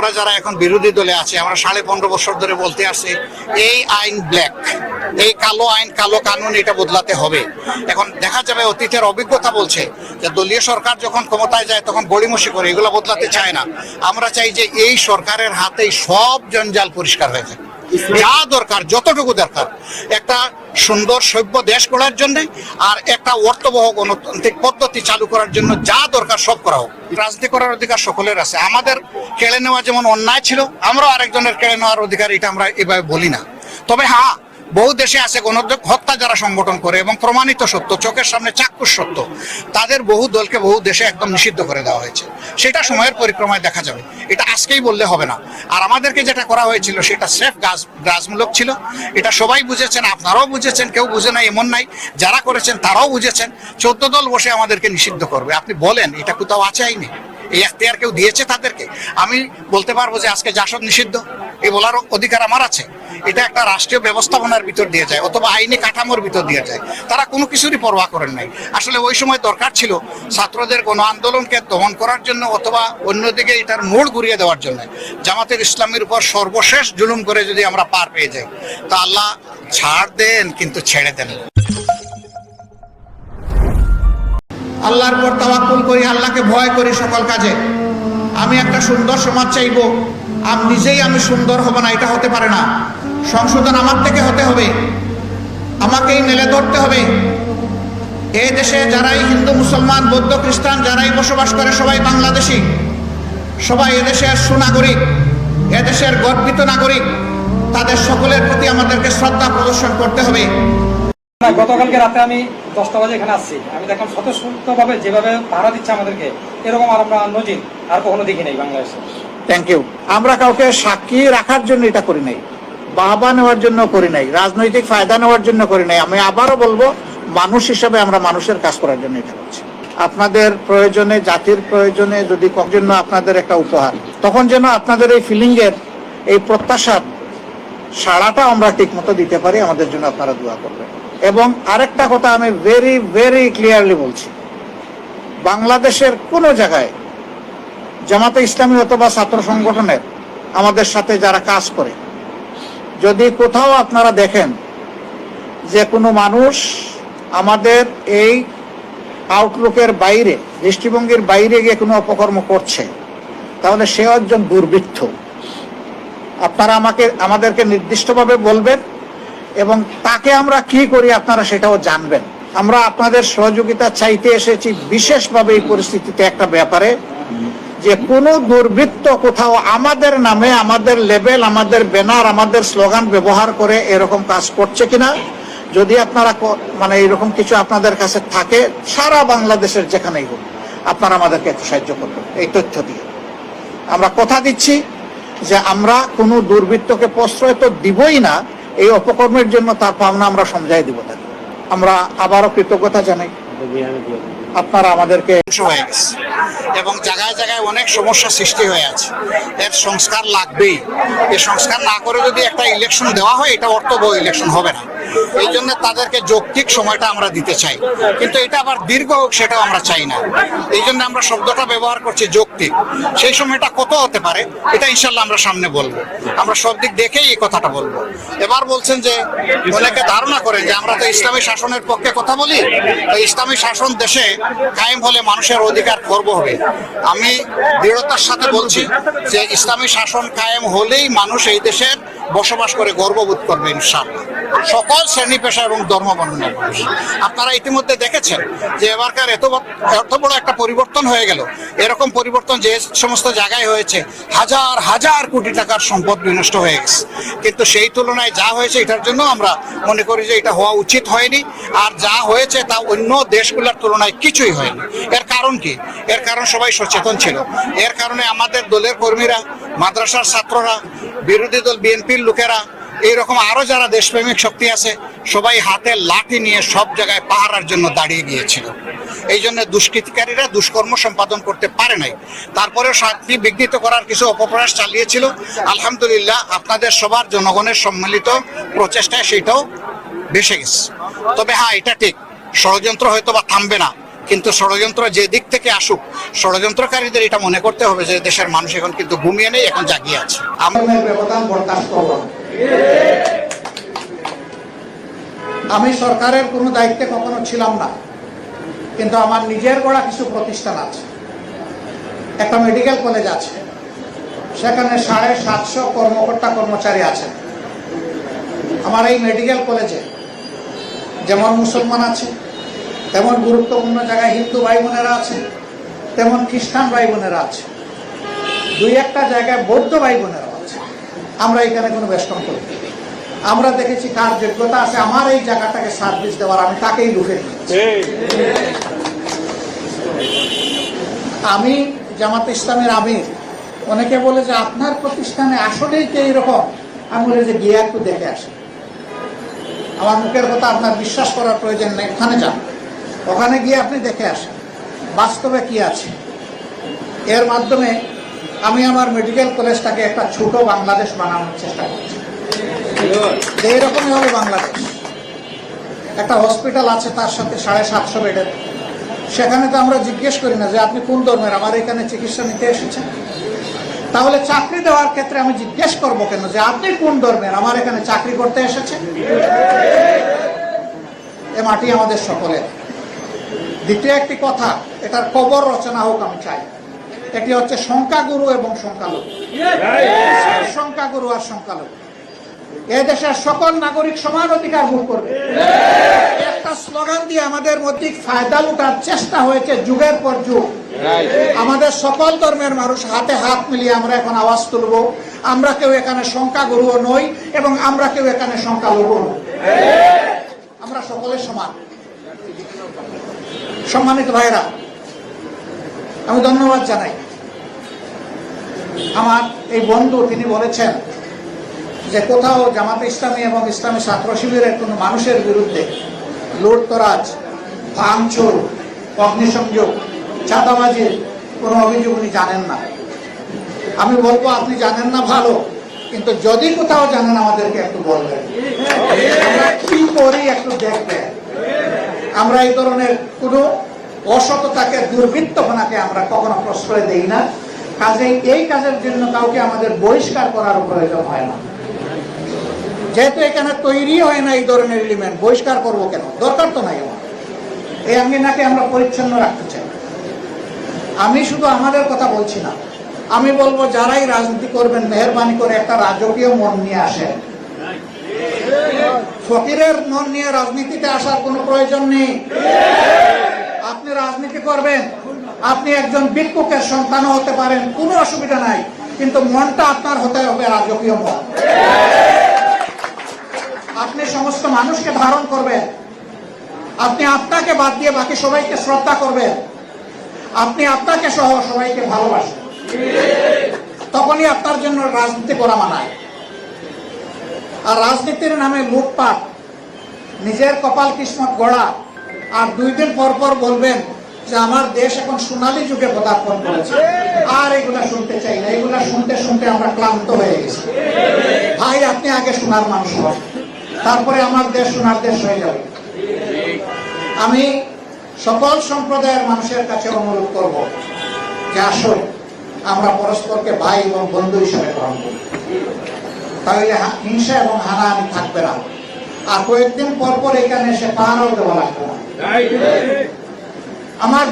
আমরা যারা এখন বিরোধী দলে আছে, আমরা সাড়ে পনেরো বছর ধরে বলতে আসছি, এই আইন ব্ল্যাক এই কালো আইন, কালো কানুন এটা বদলাতে হবে। এখন দেখা যাবে অতীতের অভিজ্ঞতা বলছে যে দলীয় সরকার যখন ক্ষমতায় যায়, তখন গড়িমসি করে, এগুলো বদলাতে চায় না। আমরা চাই যে এই সরকারের হাতেই সব জঞ্জাল পরিষ্কার হয়ে যায় যা দরকার, যতটুকু দরকার। একটা সুন্দর সভ্য দেশ গড়ার জন্য আর একটা অর্থবহ গণতান্ত্রিক পদ্ধতি চালু করার জন্য যা দরকার সব করা হোক। রাজনীতি করার অধিকার সকলের আছে। আমাদের কেড়ে নেওয়া যেমন অন্যায় ছিল, আমরাও আরেকজনের কেড়ে নেওয়ার অধিকার, এটা আমরা এভাবে বলি না। তবে হ্যাঁ বহু দেশে আছে গণযোগ হত্যা যারা সংগঠন করে এবং প্রমাণিত সত্য, চোখের সামনে চাক্ষুষ সত্য, তাদের বহু দলকে বহু দেশে একদম নিষিদ্ধ করে দেওয়া হয়েছে। সেটা সময়ের পরিক্রমায় দেখা যাবে। এটা আজকেই বললে হবে না। আর আমাদেরকে যেটা করা হয়েছিল, সেটা সেফ গাছ গাছমূলক ছিল। এটা সবাই বুঝেছেন, আপনারাও বুঝেছেন, কেউ বুঝে নাই, এমন নাই। যারা করেছেন, তারাও বুঝেছেন। চোদ্দ দল বসে আমাদেরকে নিষিদ্ধ করবে। আপনি বলেন, এটা কোথাও আছে আইনে? এই এখতিয়ার কেউ দিয়েছে তাদেরকে? আমি বলতে পারব যে আজকে জাসদ নিষিদ্ধ। এই বলার অধিকার আমার আছে। এটা একটা রাষ্ট্রীয় ব্যবস্থাপনার ভিতর দিয়ে যায়, অথবা আইনি কাঠামোর ভিতর দিয়ে যায়। তারা কোনো কিছুরই পরোয়া করেন নাই। আসলে ওই সময় দরকার ছিল ছাত্রদের গণ আন্দোলনকে দমন করার জন্য, অথবা অন্যদিকে এটার মোড় ঘুরিয়ে দেওয়ার জন্য। জামাতের ইসলামের উপর সর্বশেষ জুলুম করে যদি আমরা পার পেয়ে যাই, তা আল্লাহ ছাড় দেন, কিন্তু ছেড়ে দেন আল্লাহর পর তাওয়াক্কুল করি, আল্লাহকে ভয় করি সকল কাজে। আমি একটা সুন্দর সমাজ চাইব। আমি নিজেই আমি সুন্দর হব না, এটা হতে পারে না। সংশোধন আমার থেকে হতে হবে। আমাকেই মেলে ধরতে হবে। এ দেশে যারাই হিন্দু, মুসলমান, বৌদ্ধ, খ্রিস্টান, যারাই বসবাস করে, সবাই বাংলাদেশি। সবাই এদেশের সুনাগরিক এদেশের গর্বিত নাগরিক। তাদের সকলের প্রতি আমাদেরকে শ্রদ্ধা প্রদর্শন করতে হবে। না, গতকালকে রাতে আমি দশটা বাজে এখানে আসছি। আমি দেখলাম স্বতঃস্ফূর্তভাবে যেভাবে ভাড়া দিচ্ছে আমাদেরকে, এরকম আর আমরা নজির আর কখনো দেখি নাই বাংলাদেশে। থ্যাংক ইউ আমরা কাউকে সাক্ষী রাখার জন্য এটা করি নাই, বাহবা নেওয়ার জন্য করি নাই, রাজনৈতিক ফায়দা নেওয়ার জন্য করি নাই। আমি আবারও বলব, মানুষ হিসাবে আমরা মানুষের কাজ করার জন্য এটা করছি। আপনাদের প্রয়োজনে, জাতির প্রয়োজনে যদি জন্য আপনাদের একটা উপহার, তখন যেন আপনাদের এই ফিলিং এর এই প্রত্যাশার সাড়াটা আমরা ঠিক মতো দিতে পারি, আমাদের জন্য আপনারা দোয়া করবেন। এবং আরেকটা কথা আমি ভেরি ভেরি ক্লিয়ারলি বলছি। বাংলাদেশের কোনো জায়গায় জামাতে ইসলামী অথবা ছাত্র সংগঠনের আমাদের সাথে যারা কাজ করে, যদি কোথাও আপনারা দেখেন যে কোনো মানুষ আমাদের এই আউটলুকের বাইরে, দৃষ্টিভঙ্গির বাইরে গিয়ে কোনো অপকর্ম করছে, তাহলে সে একজন দুর্বৃত্ত। আপনারা আমাকে, আমাদেরকে নির্দিষ্টভাবে বলবেন এবং তাকে আমরা কি করি আপনারা সেটাও জানবেন। আমরা আপনাদের সহযোগিতা চাইতে এসেছি বিশেষভাবে এই পরিস্থিতিতে একটা ব্যাপারে, যে কোনো দুর্বৃত্ত কোথাও আমাদের নামে, আমাদের লেবেল আমাদের ব্যানার আমাদের স্লোগান ব্যবহার করে এরকম কাজ করছে কিনা, যদি আপনারা মানে এরকম কিছু আপনাদের কাছে থাকে, সারা বাংলাদেশের যেখানেই হোক, আপনারা আমাদেরকে একটু সাহায্য করবেন, এই তথ্য দিয়ে। আমরা কথা দিচ্ছি যে আমরা কোনো দুর্বৃত্তকে প্রশ্রয় তো দিবই না এই অপকর্মের জন্য তার পাওনা আমরা সমঝাই দিব তাকে। আমরা আবারও কৃতজ্ঞতা জানাই। আপনারা আমাদেরকে হয়ে গেছে। এবং জায়গায় জায়গায় অনেক সমস্যা সৃষ্টি হয়ে আছে। এর সংস্কার লাগবেই। এই সংস্কার না করে যদি একটা ইলেকশন দেওয়া হয়, এটা অর্থবহ ইলেকশন হবে না। এই জন্য তাদেরকে যৌক্তিক সময়টা আমরা দিতে চাই। কিন্তু এটা আবার দীর্ঘ হোক, সেটাও আমরা চাই না। এই জন্য আমরা শব্দটা ব্যবহার করছি যৌক্তিক। সেই সময়টা কত হতে পারে, এটা ইনশাল্লাহ আমরা সামনে বলব। আমরা সব দিক দেখেই এই কথাটা বলব। এবার বলছেন যে, অনেকে ধারণা করেন যে আমরা তো ইসলামী শাসনের পক্ষে কথা বলি। ইসলামী শাসন দেশে কায়েম হলে মানুষের অধিকার খর্ব হবে। আমি দৃঢ়তার সাথে বলছি যে ইসলামী শাসন কায়েম হলেই মানুষ এই দেশের বসবাস করে গর্ববোধ করবে, ইনশাআল্লাহ। সকল শ্রেণি পেশা এবং ধর্ম বর্ণনা মানুষ। আপনারা ইতিমধ্যে দেখেছেন যে এবারকার এত এত বড় একটা পরিবর্তন হয়ে গেল। এরকম পরিবর্তন যে সমস্ত জায়গায় হয়েছে, হাজার হাজার কোটি টাকার সম্পদ বিনষ্ট হয়ে গেছে। কিন্তু সেই তুলনায় যা হয়েছে এটার জন্য আমরা মনে করি যে এটা হওয়া উচিত হয়নি। আর যা হয়েছে তা অন্য দেশগুলোর তুলনায় কিছুই হয়নি। এর কারণ কি? এর কারণ সবাই সচেতন ছিল। এর কারণে আমাদের দলের কর্মীরা, মাদ্রাসার ছাত্ররা, বিরোধী দল, বিএনপির লোকেরা এইরকম আরও যারা দেশপ্রেমিক শক্তি আছে, সবাই হাতে লাঠি নিয়ে সব জায়গায় পাহারার জন্য দাঁড়িয়ে গিয়েছিল। এই জন্য দুষ্কৃতিকারীরা দুষ্কর্ম সম্পাদন করতে পারে নাই। তারপরেও শান্তি বিঘ্নিত করার কিছু অপপ্রয়াস চালিয়েছিল। আলহামদুলিল্লাহ, আপনাদের সবার জনগণের সম্মিলিত প্রচেষ্টায় সেটাও ভেসে গেছে। তবে হ্যাঁ এটা ঠিক। ষড়যন্ত্র হয়তো বা থামবে না। কিন্তু ষড়যন্ত্র যে দিক থেকে আসুক, ষড়যন্ত্রকারীদের এটা মনে করতে হবে যে দেশের মানুষ এখন কিন্তু ঘুমিয়ে নেই, এখন জাগিয়ে আছে। আমি সরকারের কোনো দায়িত্বে কখনো ছিলাম না, কিন্তু আমার নিজের গড়া কিছু প্রতিষ্ঠান আছে। একটা মেডিকেল কলেজ আছে, সেখানে সাড়ে সাতশো কর্মকর্তা কর্মচারী আছেন। আমার এই মেডিকেল কলেজে যেমন মুসলমান আছে তেমন গুরুত্বপূর্ণ জায়গায় হিন্দু ভাই বোনেরা আছে, তেমন খ্রিস্টান ভাই বোনেরা আছে। দুই একটা জায়গায় বৌদ্ধ ভাই বোনেরা আছে। আমরা এখানে কোনো বেষ্টন করি। আমরা দেখেছি কার যোগ্যতা আছে, আমার এই জায়গাটাকে সার্ভিস দেওয়ার আমি তাকেই লুফে আমি জামাত ইসলামের আমির, অনেকে বলে যে আপনার প্রতিষ্ঠানে আসলেই কি এইরকম আমি বলে যে গিয়ে একটু দেখে আসি। আমার মুখের কথা আপনার বিশ্বাস করার প্রয়োজন নেই, ওখানে যান। ওখানে গিয়ে আপনি দেখে আসেন, বাস্তবে কি আছে। এর মাধ্যমে আমি আমার মেডিকেল কলেজটাকে একটা ছোট বাংলাদেশ বানানোর চেষ্টা করছি। যে এরকমই হবে বাংলাদেশ। একটা হসপিটাল আছে, তার সাথে সাড়ে সাতশো বেডের সেখানে তো আমরা জিজ্ঞেস করি না যে আপনি কোন ধর্মের, আমার এখানে চিকিৎসা নিতে এসেছেন। তাহলে চাকরি দেওয়ার ক্ষেত্রে আমি জিজ্ঞেস করব কেন যে আপনি কোন ধর্মের, আমার এখানে চাকরি করতে এসেছেন? এ মাটি আমাদের সকলের। দ্বিতীয় একটি কথা, এটার কবর রচনা হোক আমি চাই। এটি হচ্ছে সংখ্যাগুরু এবং সংখ্যালঘু সংখ্যাগুরু আর সংখ্যালঘু এ দেশের সকল নাগরিক সমান অধিকার ভোগ করবে। একটা স্লোগান দিয়ে আমাদের মধ্যে ফায়দা লুটার চেষ্টা হয়েছে যুগের পর যুগ। আমাদের সকল ধর্মের মানুষ হাতে হাত মিলিয়ে আমরা এখন আওয়াজ তুলব। আমরা কেউ এখানে সংখ্যাগুরুও নই এবং আমরা কেউ এখানে সংখ্যালঘু আমরা সকলে সমান। সম্মানিত ভাইরা আমি ধন্যবাদ জানাই। আমার এই বন্ধু, তিনি বলেছেন যে কোথাও জামাতে ইসলামী এবং ইসলামী ছাত্র শিবিরের কোনো মানুষের বিরুদ্ধে লুটতরাজ, ভাঙচুর, অগ্নিসংযোগ চাঁদাবাজির কোনো অভিযোগ উনি জানেন না। আমি বলব, আপনি জানেন না ভালো, কিন্তু যদি কোথাও জানেন আমাদেরকে একটু বলবেন। কি করি একটু দেখবেন। আমরা এই ধরনের কোনো অসততাকে, দুর্বৃত্তপনাকে আমরা কখনো প্রশ্রয় দেই না। কাজেই এই কাজের জন্য কাউকে আমাদের বহিষ্কার করার প্রয়োজন হয় না। যেহেতু এখানে তৈরি হয় না এই ধরনের এলিমেন্ট বহিষ্কার করব কেন? দরকার তো নাই আমার। এই আঙ্গিনাকে আমরা পরিচ্ছন্ন রাখতে চাই। আমি শুধু আমাদের কথা বলছি না। আমি বলব, যারাই রাজনীতি করবেন, মেহরবানি করে একটা রাজকীয় মন নিয়ে আসেন। ফকিরের মন নিয়ে রাজনীতিতে আসার কোনো প্রয়োজন নেই। আপনি রাজনীতি করবেন, আপনি একজন ভিক্ষুকের সন্তানও হতে পারেন, কোনো অসুবিধা নাই, কিন্তু মনটা আপনার হতে হবে রাজকীয় মন। আপনি সমস্ত মানুষকে ধারণ করবেন, আপনি আপনাকে বাদ দিয়ে বাকি সবাইকে শ্রদ্ধা করবেন, আপনি আপনাকে সহ সবাইকে ভালোবাসেন। তখনই আপনার জন্য রাজনীতি করা মানায়। আর রাজনীতির নামে লুটপাট নিজের কপাল কিসমত গড়া, আর দুই দিন পর পর বলবেন যে আমার দেশ এখন সোনালী যুগে পদার্পণ করেছে। আর এগুলা শুনতে চাই না, এগুলা শুনতে শুনতে আমরা ক্লান্ত হয়ে গেছি। ভাই, আপনি আগে সোনার মানুষ হন, তারপরে আমার দেশ সোনার দেশ হয়ে যাবে। আমি সকল সম্প্রদায়ের মানুষের কাছে অনুরোধ করব যে আসুন, আমরা পরস্পরকে ভাই এবং বন্ধু হিসেবে গ্রহণ করি। তাহলে হিংসা এবং হানাহানি থাকবে না। আর কয়েকদিন পর পর এখানে এসে পাহাড়ও দেওয়া লাগবে না। আমার